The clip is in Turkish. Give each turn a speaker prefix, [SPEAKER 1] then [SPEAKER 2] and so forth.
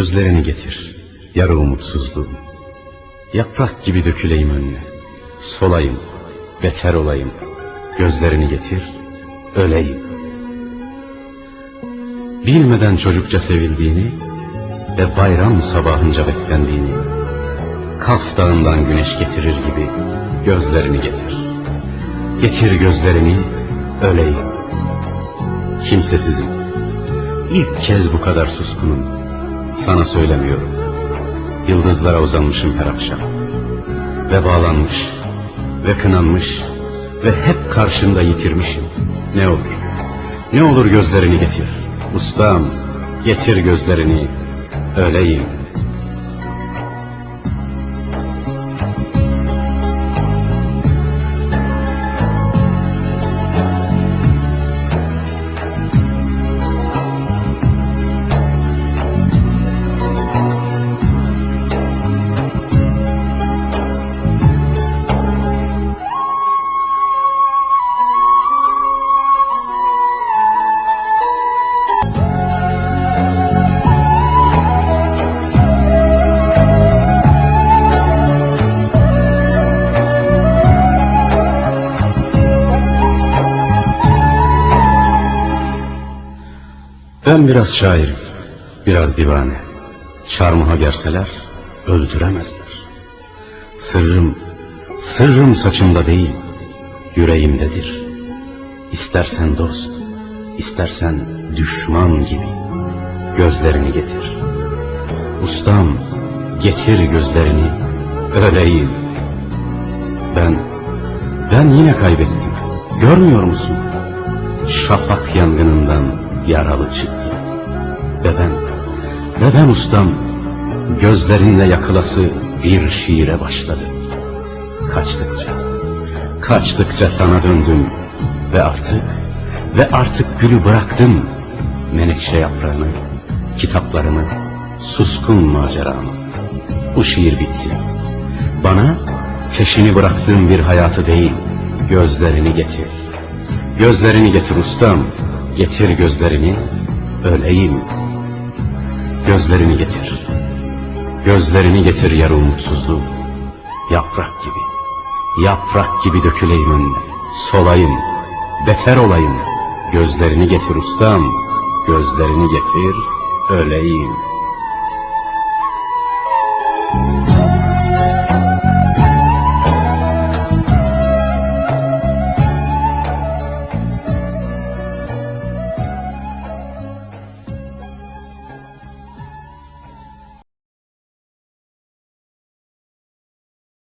[SPEAKER 1] Gözlerini getir, yarı umutsuzluğum. Yaprak gibi döküleyim önüne. Solayım, beter olayım. Gözlerini getir, öleyim. Bilmeden çocukça sevildiğini ve bayram sabahınca beklendiğini, Kaf dağından güneş getirir gibi gözlerini getir. Getir gözlerini, öleyim. Kimsesizim. İlk kez bu kadar suskunum. Sana söylemiyorum. Yıldızlara uzanmışım her akşam. Ve bağlanmış, ve kınanmış, ve hep karşında yitirmişim. Ne olur, ne olur gözlerini getir. Ustam, getir gözlerini, öleyim. Ben biraz şairim, biraz divane. Çarmıha gerseler öldüremezler. Sırrım, sırrım saçımda değil, yüreğimdedir. İstersen dost, istersen düşman gibi gözlerini getir. Ustam, getir gözlerini, öleyim. Ben, ben yine kaybettim. Görmüyor musun? Şafak yangınından yaralı çıktı. Ve ben ustam, gözlerinle yakılası bir şiire başladım. Kaçtıkça, kaçtıkça sana döndüm ve artık, ve artık gülü bıraktım. Menekşe yaprağını, kitaplarımı, suskun maceramı. Bu şiir bitsin. Bana peşini bıraktığım bir hayatı değil, gözlerini getir. Gözlerini getir ustam, getir gözlerini, öleyim. Gözlerini getir. Gözlerini getir yarı umutsuzluğum. Yaprak gibi, yaprak gibi döküleyim önüne. Solayım, beter olayım. Gözlerini getir ustam, gözlerini getir, öleyim.